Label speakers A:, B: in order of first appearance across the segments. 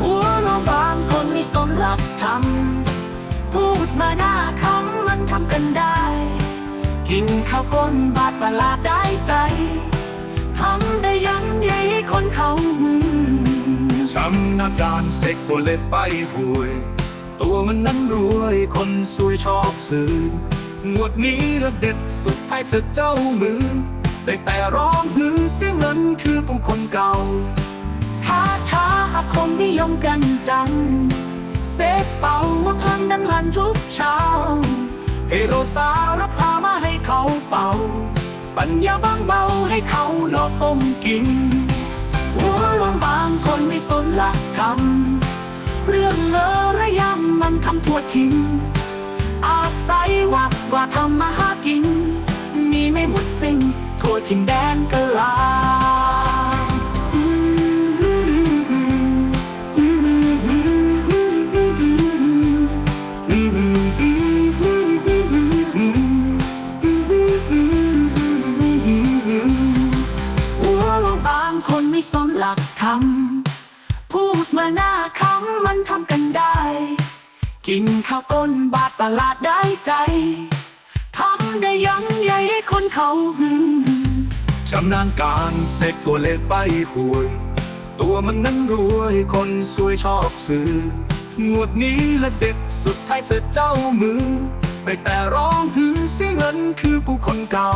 A: หัวเราบางคนไม่สนหลักธรรม พูดมาหน้าคำมันทำกันได้ กินข้าวก้นบาดประหลาดได้ใจทำได้ยังไงให้คนเขามือ
B: ชำนาญการเซ็กตัวเล็ดไปห่วย ตัวมันนั้นรวยคนสวยชอบซื้อ งวดนี้ละเด็ดสุดท้ายเสึกเจ้ามือได้แต่ร้องฮือเสียงเงินคือผู้คนเก่า
A: ท้าท้าคงนิยมกันจัง เซฟเป่ามาพังดังลันทุกเช้า
B: เฮโรสารพามาให้เขาเป่า ปัญญาบางเบาให้เขาหลอกต้มกิน
A: หัวลงบางคนไม่สนหลักธรรมเรื่องเลอระยำมันทำทั่วทิ้ง อายวัดว่าทำมาหากิน มีไม่หมดสิ้นทั่วทิ้งแดนกลาอืหัวลงบางคนไม่สนหลักธรรมพูดมาหน้าคำมันทำกันได้ กินข้าวก้นบาดประหลาดได้ใจ ทำได้ยังไงให้คนเขาหือ
B: ชำนาญการเซ็กตัวเล็กไปหวยตัวมันนั้นรวยคนสวยชอบซื้องวดนี้ละเด็ดสุดท้ายเสร็จเจ้ามือ ไปแต่ร้องฮือเสียเงินคือผู้คนเก่า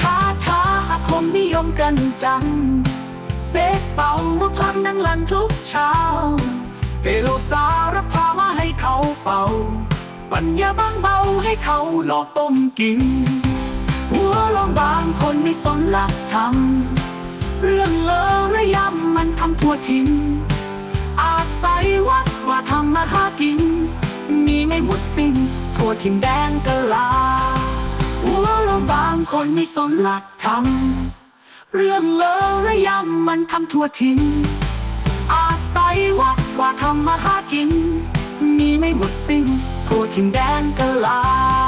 A: ท้าท้าคมนิยมกันจังเซฟเป่ามาพังดังลันทุกเช้า
B: เฮโลสารพา เขาเป่า ปัญญาบางเบาให้เขาหลอกต้มกิน
A: หัวลงบางคนไม่สนหลักธรรม เรื่องเลอระยำมันทำทั่วทิ้งอาศัยวัดว่าทำมาหากิน มีไม่หมดสิ้นทั่วทิ้งแดนกะลา หัวลงบางคนไม่สนหลักธรรม เรื่องเลอระยำมันทำทั่วทิ้งอาศัยวัดว่าทำมาหากิน มีไม่หมดสิ้นทั่วทิ่นแดนกลา